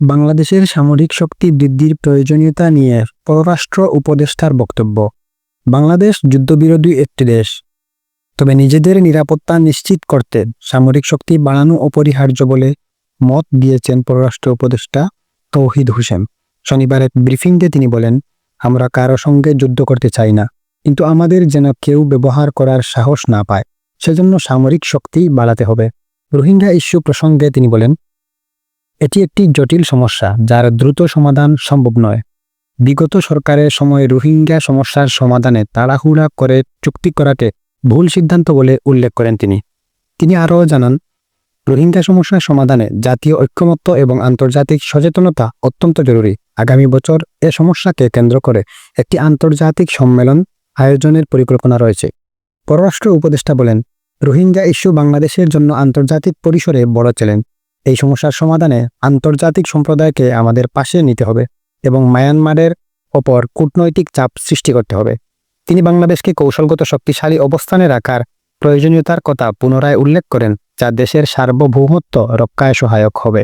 বাংলাদেশের সামরিক শক্তি বৃদ্ধির প্রয়োজনীয়তা নিয়ে পররাষ্ট্র উপদেষ্টার বক্তব্য। বাংলাদেশ যুদ্ধবিরোধী একটি দেশ। তবে নিজেদের নিরাপত্তা নিশ্চিত করতে সামরিক শক্তি বাড়ানো অপরিহার্য বলে মত দিয়েছেন পররাষ্ট্র উপদেষ্টা তৌহিদ হোসেন। শনিবার এক ব্রিফিংয়ে তিনি বলেন, আমরা কারও সঙ্গে যুদ্ধ করতে চাই না, কিন্তু আমাদের যেন কেউ ব্যবহার করার সাহস না পায়। সেজন্য সামরিক শক্তি বাড়াতে হবে। রোহিঙ্গা ইস্যু প্রসঙ্গে তিনি বলেন এটি একটি জটিল সমস্যা যার দ্রুত সমাধান সম্ভব নয়। বিগত সরকারের সময় রোহিঙ্গা সমস্যার সমাধানে তাড়াহুড়া করে চুক্তি করাকে ভুল সিদ্ধান্ত বলে উল্লেখ করেন তিনি। তিনি আরও জানান, রোহিঙ্গা সমস্যার সমাধানে জাতীয় ঐক্যমত্য এবং আন্তর্জাতিক সচেতনতা অত্যন্ত জরুরি। আগামী বছর এ সমস্যাকে কেন্দ্র করে একটি আন্তর্জাতিক সম্মেলন আয়োজনের পরিকল্পনা রয়েছে। পররাষ্ট্র উপদেষ্টা বলেন, রোহিঙ্গা ইস্যু বাংলাদেশের জন্য আন্তর্জাতিক পরিসরে বড় চ্যালেঞ্জ। এই সমস্যার সমাধানে আন্তর্জাতিক সম্প্রদায়কে আমাদের পাশে নিতে হবে এবং মায়ানমারের ওপর কূটনৈতিক চাপ সৃষ্টি করতে হবে। তিনি বাংলাদেশকে কৌশলগত শক্তিশালী অবস্থানে রাখার প্রয়োজনীয়তার কথা পুনরায় উল্লেখ করেন, যা দেশের সার্বভৌমত্ব রক্ষায় সহায়ক হবে।